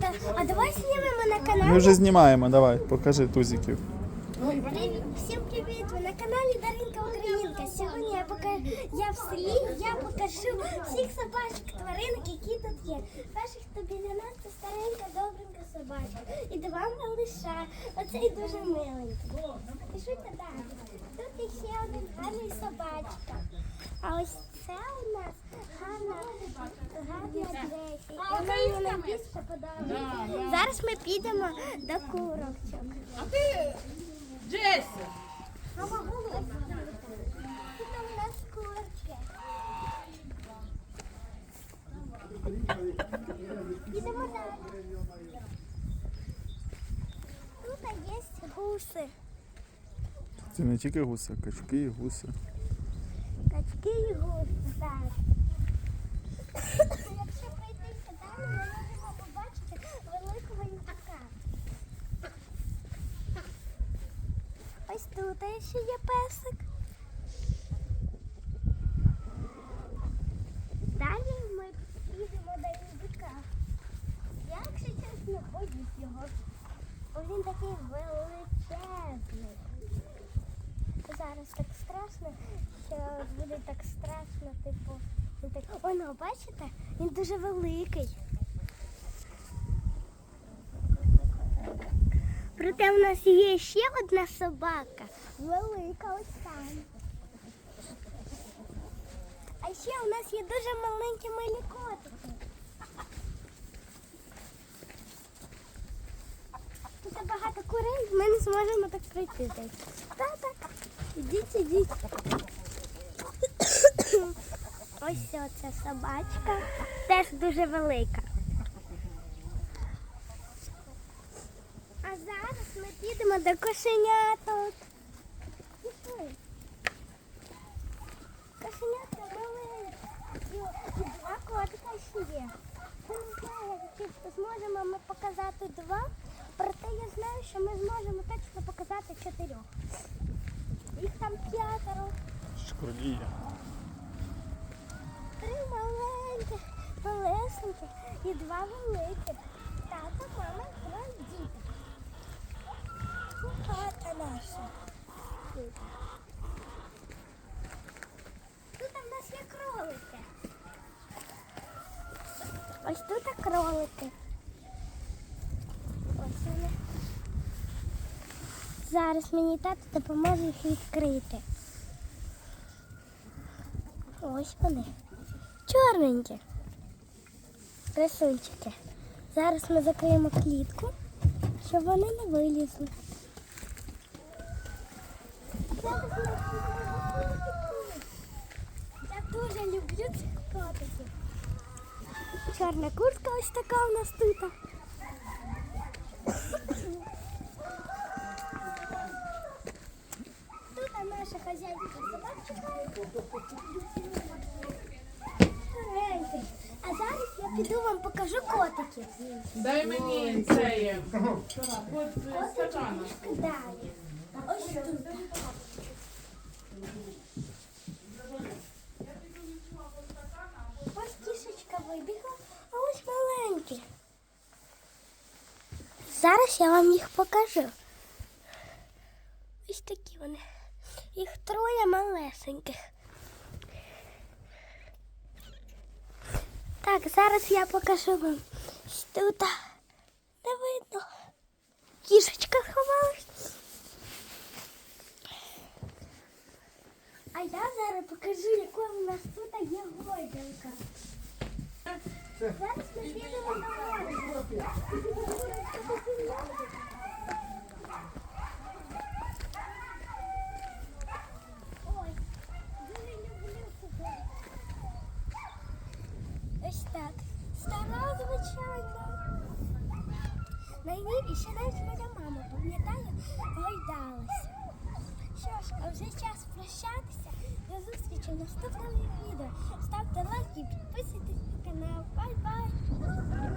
Да, А давай знімемо на каналі. Ми вже знімаємо, давай, покажи тузиків. Привіт, всім привіт! Ви на каналі Даринка Українка. Сьогодні я покажу я в селі, я покажу всіх собачок, тваринок, які тут є. Перших хто біля нас це старенька, добренька собачка. І два малиша. Оцей дуже миленький. Пішуйте далі. Тут є ще один гарний собачка. А ось це у нас гарна Джесі. І мені найбільше подобається. Зараз ми підемо до курок. А ти, Джесі, Мама. Тут у нас курки. Ідемо далі. Тут є гуси. Це не тільки гуси, качки і гуси. Качки і гуси, так. Якщо пройтися далі, ми можемо побачити великого індика. Ось тут ще є песик. Далі ми підемо до індика. Я, якщо чесно, боюсь його. Бо він такий величезний. Зараз так страшно, що буде так страшно, типу. він так... О, ну бачите? Він дуже великий. Проте в нас є ще одна собака. Велика ось там. А ще у нас є дуже маленькі милі котики. Тут багато курей, ми не зможемо так пройти так. Ідіть, ідіть. Ось ця собачка. Теж дуже велика. А зараз ми до кошеняток. Пішли. Кошенята маленькі. Два котика ще є. Я не знаю, чи зможемо ми показати два, проте я знаю, що ми зможемо точно показати чотирьох. Їх там п'ятеро. Шкурдія. Три маленьких, малесеньких і два великих. Тато, мама, два діти. Це хата наша. Тут. Тут в нас є кролики. Ось тут кролики. Ось вони. Зараз мені тато допоможе їх відкрити. Ось вони. Чорненькі. Красунчики. Зараз ми закриємо клітку, щоб вони не вилізли. Я дуже люблю цих котиків. Чорна куртка ось така у нас тут. Тут наша хазяйка собачка. А зараз я піду вам покажу котиків. дай мені це от стакана. Ось тут. Ось кішечка вибігла, а ось маленькі. Зараз я вам їх покажу. Ось такі вони. Їх троє малесеньких. Так, зараз я покажу вам. Тут не видно. Кішечка сховалась. А я зараз покажу, яка у нас тут є гойдалка. Зараз ми підемо на гойдалку. Ой, дуже люблю тебе. Ось так. Стара, звичайно. На ній ще навіть моя мама, пам'ятаю, гойдалася. Що ж, а вже час прощатися. До зустрічі в наступному відео. Ставте лайки підписуйтесь на канал. Бай-бай!